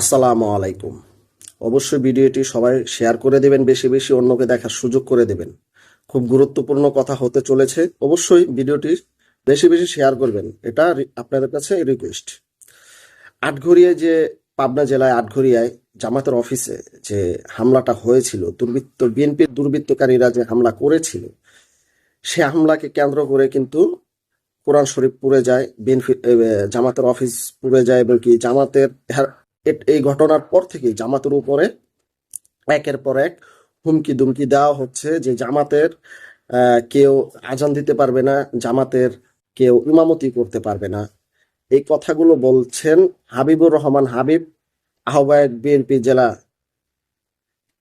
আসসালামু আলাইকুম। অবশ্যই ভিডিওটি সবাই শেয়ার করে দেবেন, বেশি বেশি অন্যকে দেখার সুযোগ করে দেবেন। খুব গুরুত্বপূর্ণ কথা হতে চলেছে, অবশ্যই ভিডিওটি বেশি বেশি শেয়ার করবেন। এটা আপনাদের কাছে রিকোয়েস্ট আটঘরিয়ায় যে, পাবনা জেলায় আটঘরিয়ায় জামাতের অফিসে যে হামলাটা হয়েছিল, দুর্বৃত্ত বিএনপির দুর্বৃত্তকারীরা যে হামলা করেছিল, সে হামলাকে কেন্দ্র করে কিন্তু কোরআন শরীফ পুড়ে যায়, বিএনপি জামাতের অফিস পুড়ে যায় এবং কি জামাতের এই ঘটনার পর থেকেই জামাতের উপরে একের পর এক হুমকি দুমকি দেওয়া হচ্ছে যে জামাতের কেউ আজান দিতে পারবে না, জামাতের কেউ ইমামতি করতে পারবে না। এই কথাগুলো বলছেন হাবিবুর রহমান হাবিব, আহ্বায়ক বিএনপি জেলা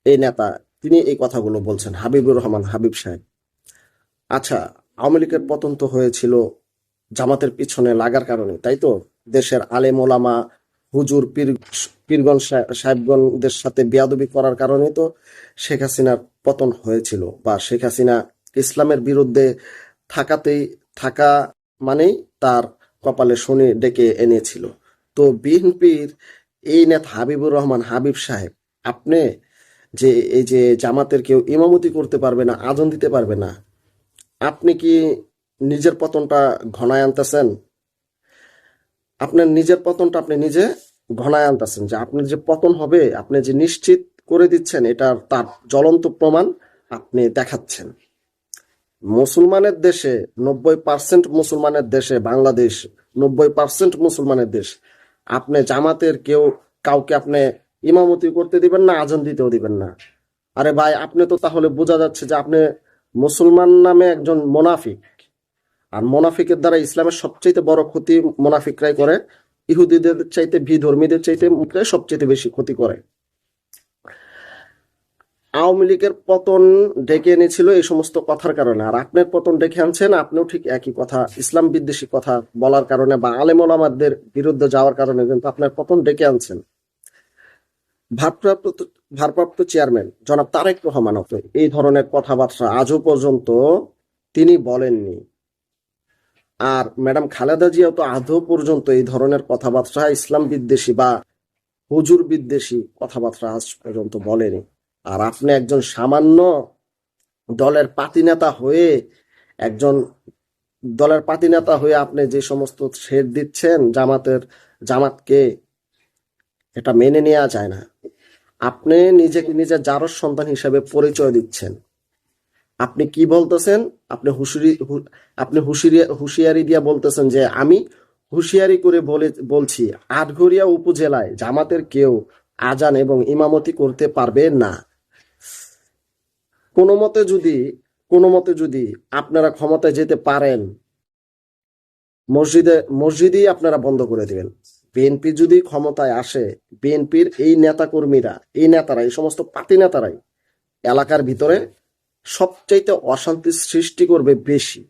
এই নেতা। তিনি এই কথাগুলো বলছেন, হাবিবুর রহমান হাবিব সাহেব। আচ্ছা আওয়ামী লীগের পতন হয়েছিল জামাতের পিছনে লাগার কারণে, তাই তো? দেশের আলেম ওলামা হুজুর পীর, পীরগণ সাহে- সাহেবগণদের সাথে বেয়াদবি করার কারণে তো শেখ হাসিনার পতন হয়েছিল বা শেখ হাসিনা ইসলামের বিরুদ্ধে থাকাতেই, থাকা মানেই তার কপালে শনি ডেকে এনেছিল। তো বিএনপির এই নেতা হাবিবুর রহমান, হাবিব সাহেব, আপনি যে এই যে জামাতের কেউ ইমামতি করতে পারবে না, আজান দিতে পারবে না, আপনি কি নিজের পতনটা ঘনায় আনতেছেন? আপনার নিজের পতনটা আপনি নিজে ঘনায় আনতেছেন যে আপনার যে পতন হবে, আপনি যে নিশ্চিত করে দিচ্ছেন, এটার তার জ্বলন্ত প্রমাণ আপনি দেখাচ্ছেন। মুসলমানের দেশে নব্বই পার্সেন্ট মুসলমানের দেশে বাংলাদেশ, নব্বই পার্সেন্ট মুসলমানের দেশ। আপনি জামাতের কেউ কাউকে আপনি ইমামতি করতে দিবেন না, আজান দিতেও দিবেন না। আরে ভাই, আপনি তো তাহলে বোঝা যাচ্ছে যে আপনি মুসলমান নামে একজন মোনাফিক। আর মোনাফিকের দ্বারা ইসলামের সবচেয়ে বড় ক্ষতি মোনাফিকরাই করে। ইহুদিদের চাইতে, বিধর্মীদের চাইতে মুখরাই সবচেয়ে বেশি ক্ষতি করে। আওয়ামী লীগের পতন ডেকে এনেছিল এই সমস্ত কথার কারণে। আর আপনার পতন ডেকে আনছেন, আপনিও ঠিক একই কথা। ইসলাম বিদ্বেষী কথা বলার কারণে বা আলেম ওলামাদের বিরুদ্ধে যাওয়ার কারণে কিন্তু আপনার পতন ডেকে আনছেন। ভারপ্রাপ্ত ভারপ্রাপ্ত চেয়ারম্যান জনাব তারেক রহমানও তো এই ধরনের কথাবার্তা আজও পর্যন্ত তিনি বলেননি। আর ম্যাডাম খালেদা জিয়াও তো আদৌ পর্যন্ত এই ধরনের কথাবার্তা, ইসলাম বিদ্বেষী বা হুজুর বিদ্বেষী কথাবার্তা আজ পর্যন্ত বলেনি। আর আপনি একজন সামান্য দলের পাতি নেতা হয়ে, একজন দলের পাতি নেতা হয়ে আপনি যে সমস্ত শের দিচ্ছেন জামাতের, জামাতকে, এটা মেনে নেওয়া যায় না। আপনি নিজেকে নিজের জারস সন্তান হিসেবে পরিচয় দিচ্ছেন। আপনি কি বলতেছেন? আপনি হুশিয়ারি আপনি হুশিয়ারি, হুঁশিয়ারি দিয়া বলতেছেন যে আমি হুঁশিয়ারি করে বলে, বলছি, আটঘরিয়া উপজেলায় জামাতের কেউ আজান এবং ইমামতি করতে পারবে না। কোনো মতে যদি, কোনো মতে যদি আপনারা ক্ষমতায় যেতে পারেন, মসজিদে, মসজিদই আপনারা বন্ধ করে দিবেন। বিএনপি যদি ক্ষমতায় আসে, বিএনপির এই নেতাকর্মীরা, এই নেতারা, এই সমস্ত পাতি নেতারাই এলাকার ভিতরে সবচাইতে অশান্তি সৃষ্টি করবে বেশি।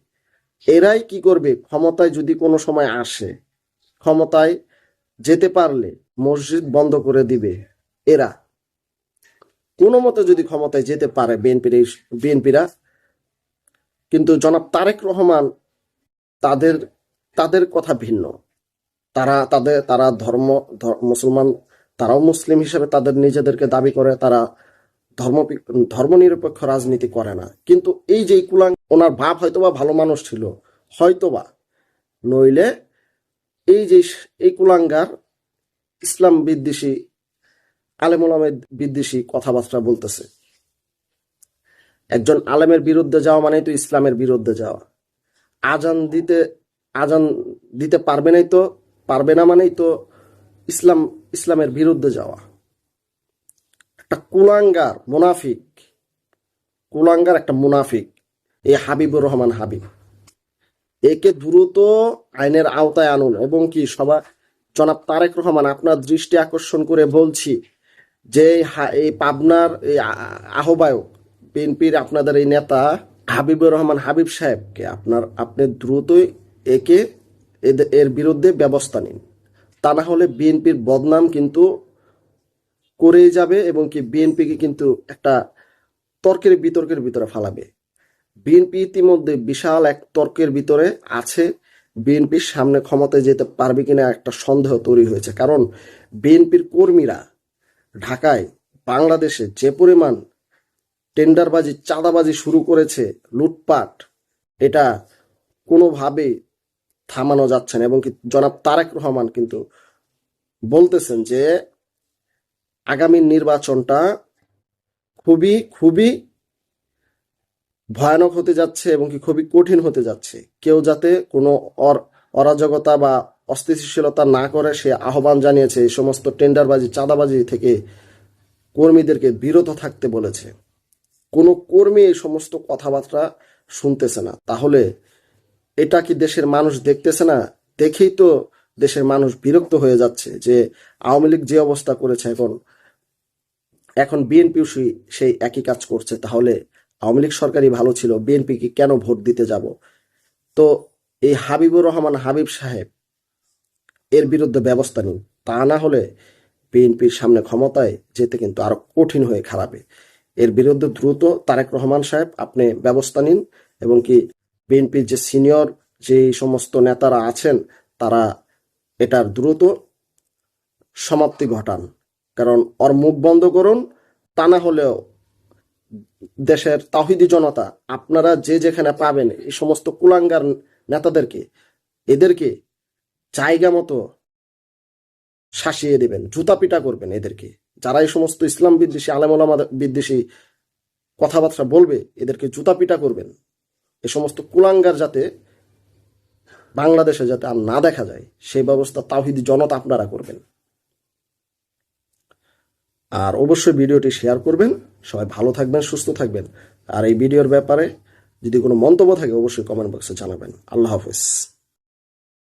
এরাই কি করবে? ক্ষমতায় যদি কোনো সময় আসে, ক্ষমতায় যেতে পারলে মসজিদ বন্ধ করে দিবে এরা। কোনো মতে যদি ক্ষমতায় যেতে পারে বিএনপির বিএনপিরা, কিন্তু জনাব তারেক রহমান তাদের তাদের কথা ভিন্ন। তারা, তাদের, তারা ধর্ম মুসলমান, তারাও মুসলিম হিসেবে তাদের নিজেদেরকে দাবি করে, তারা ধর্ম ধর্মনিরপেক্ষ রাজনীতি করে না। কিন্তু এই যে কুলাং ওনার বাপ হয়তোবা ভালো মানুষ ছিল, হয়তোবা। নইলে এই যে এই কুলাঙ্গার ইসলাম বিদ্বেষী আলেমুলামের বিদ্বেষী কথাবার্তা বলতেছে। একজন আলেমের বিরুদ্ধে যাওয়া মানে তো ইসলামের বিরুদ্ধে যাওয়া। আজান দিতে আজান দিতে পারবে নাই তো, পারবে না মানেই তো ইসলাম, ইসলামের বিরুদ্ধে যাওয়া। একটা কুলাঙ্গার, মুনাফিক। কুলাঙ্গার একটা মুনাফিক। এই হাবিবুর রহমান হাবিব। একে দ্রুত আইনের আওতায় আনুন এবং কি সবার জনাব তারেক রহমান, আপনার দৃষ্টি আকর্ষণ করে বলছি যে এই পাবনার এই আহ্বায়ক বিএনপির আপনাদের এই নেতা হাবিবুর রহমান হাবিব সাহেবকে আপনার, আপনি দ্রুতই একে এর বিরুদ্ধে ব্যবস্থা নিন। তা না হলে বিএনপির বদনাম কিন্তু করেই যাবে এবং কি বিএনপিকে কিন্তু একটা তর্কের বিতর্কের ভিতরে ফালাবে। বিএনপি ইতিমধ্যে বিশাল এক তর্কের ভিতরে আছে। বিএনপির সামনে ক্ষমতায় যেতে পারবে কিনা একটা সন্দেহ তৈরি হয়েছে। কারণ বিএনপির কর্মীরা ঢাকায়, বাংলাদেশে যে পরিমাণ টেন্ডারবাজি, চাঁদাবাজি শুরু করেছে, লুটপাট, এটা কোনোভাবেই থামানো যাচ্ছে না। এবং কি জনাব তারেক রহমান কিন্তু বলতেছেন যে আগামী নির্বাচনটা খুবই খুবই ভয়ানক হতে যাচ্ছে এবং কি খুবই কঠিন হতে যাচ্ছে। কেউ যাতে কোনো অর- অরাজকতা বা অস্থিতিশীলতা না করে সে আহ্বান জানিয়েছে, এই সমস্ত টেন্ডারবাজি, চাঁদাবাজি থেকে কর্মীদেরকে বিরত থাকতে বলেছে। কোনো কর্মী এই সমস্ত কথাবার্তা শুনতেছে না। তাহলে এটা কি দেশের মানুষ দেখতেছে না? দেখেই তো দেশের মানুষ বিরক্ত হয়ে যাচ্ছে যে আওয়ামী লীগ যে অবস্থা করেছে এখন এখন বিএনপিও সেই- একই কাজ করছে, তাহলে আওয়ামী লীগ সরকারই ভালো ছিল বিএনপি কি কেন ভোট দিতে যাব? তো এই হাবিবুর রহমান, হাবিব সাহেব, এর বিরুদ্ধে ব্যবস্থা নিন, তা না হলে বিএনপির সামনে ক্ষমতায় যেতে কিন্তু আরও কঠিন হয়ে খারাপে। এর বিরুদ্ধে দ্রুত তারেক রহমান সাহেব, আপনি ব্যবস্থা নিন, এবং কি বিএনপির যে সিনিয়র, যে সমস্ত নেতারা আছেন, তারা এটার দ্রুত সমাপ্তি ঘটান। কারণ ওর মুখ বন্ধ করুন, তা না হলেও দেশের তাহিদি জনতা, আপনারা যে যেখানে পাবেন, এই সমস্ত কুলাঙ্গার নেতাদেরকে, এদেরকে জায়গা মতো শাসিয়ে দেবেন জুতা পিটা করবেন এদেরকে। যারা এই সমস্ত ইসলাম বিদ্বেষী আলেমুলামা বিদ্বেষী কথাবার্তা বলবে, এদেরকে জুতা পিটা করবেন। এ সমস্ত কুলাঙ্গার যাতে বাংলাদেশে যাতে আর না দেখা যায়, সেই ব্যবস্থা তাহিদি জনতা আপনারা করবেন। আর অবশ্যই ভিডিওটি শেয়ার করবেন। সবাই ভালো থাকবেন, সুস্থ থাকবেন। আর এই ভিডিওর ব্যাপারে যদি কোনো মন্তব্য থাকে, অবশ্যই কমেন্ট বক্সে জানাবেন। আল্লাহ হাফেজ।